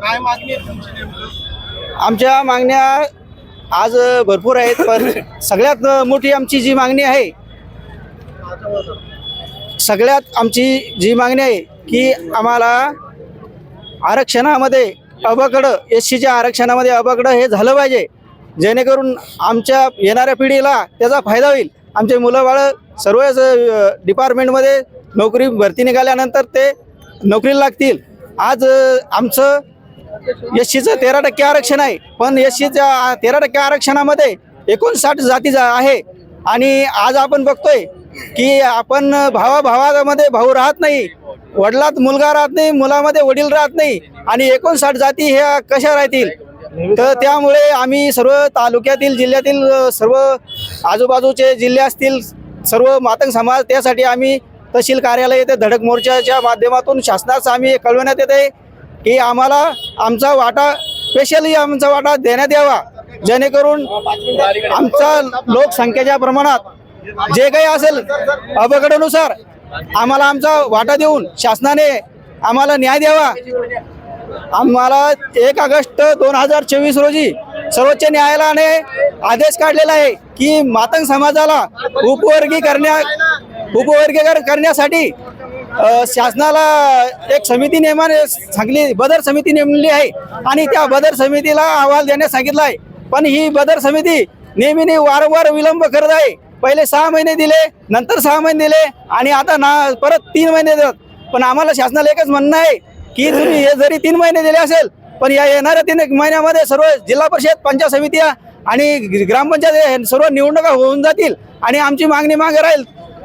काय मागणी आहे तुमची नेमकं? आमच्या मागण्या आज भरपूर आहेत पण सगळ्यात मोठी आमची जी मागणी आहे सगळ्यात आमची जी मागणी आहे की आम्हाला आरक्षणामध्ये अबकडं एस सीच्या आरक्षणामध्ये अबकडं हे झालं पाहिजे. जेणेकरून आमच्या येणाऱ्या पिढीला त्याचा फायदा होईल. आमचे मुलं बाळं सर्वच डिपार्टमेंटमध्ये नोकरी भरती निघाल्यानंतर ते नोकरीला लागतील. आज आमचं एससीचं तेरा टक्के आरक्षण आहे. पण एससीच्या तेरा टक्के आरक्षणामध्ये एकोणसाठ जाती जा- आहे. आणि आज आपण बघतोय की आपण भावा भावामध्ये भाऊ राहत नाही वडिलात मुलगा राहत नाही मुलामध्ये वडील राहत नाही आणि एकोणसाठ जाती ह्या कशा राहतील? तर त्यामुळे आम्ही सर्व तालुक्यातील जिल्ह्यातील सर्व आजूबाजूचे जिल्हे असतील सर्व मातंग समाज त्यासाठी आम्ही तहसील कार्यालय येथे धडक मोर्चाच्या माध्यमातून शासनास आम्ही कळवण्यात येते की आम्हाला आमचा वाटा स्पेशली आमचा वाटा देण्यात यावा. जेणेकरून आमचा लोकसंख्येच्या प्रमाणात जे काही असेल अबकडनुसार आम्हाला आमचा वाटा देऊन शासनाने आम्हाला न्याय द्यावा. आम्हाला एक ऑगस्ट दोन हजार चोवीस रोजी सर्वोच्च न्यायालयाने आदेश काढलेला आहे की मातंग समाजाला उपवर्गी करण्या उपवर्गीकरण करण्यासाठी शासनाला एक समिती नेमाने सांगली बदर समिती नेमली आहे. आणि त्या बदर समितीला अहवाल देण्यास सांगितला आहे. पण ही बदर समिती नेहमीने वारंवार विलंब करत आहे. पहिले सहा महिने दिले नंतर सहा महिने दिले आणि आता ना परत तीन महिने देतात पण आम्हाला शासनाला एकच म्हणणं आहे की तुम्ही हे जरी तीन महिने दिले असेल पण या येणाऱ्या तीन एक महिन्यामध्ये सर्व जिल्हा परिषद पंचायत समित्या आणि ग्रामपंचायत हे सर्व निवडणुका होऊन जातील. आणि आमची मागणी मागे राहील.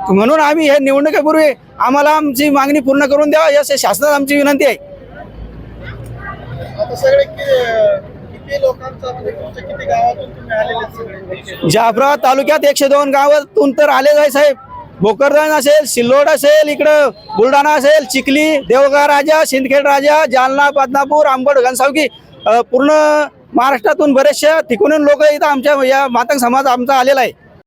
म्हणून आम्ही हे निवडणुकीपूर्वी आम्हाला आमची मागणी पूर्ण करून द्यावा याची शासनात आमची विनंती आहे. म्हणजे जाफराबाद तालुक्यात एकशे दोन गावातून तर आलेच आहे साहेब. भोकरदन असेल सिल्लोड असेल इकडं बुलढाणा असेल चिखली देवगाव राजा सिंदखेड राजा जालना बदनापूर आंबड घनसावकी पूर्ण महाराष्ट्रातून बरेचशा ठिकाणून लोक इथं आमच्या या मातंग समाज आमचा आलेला आहे.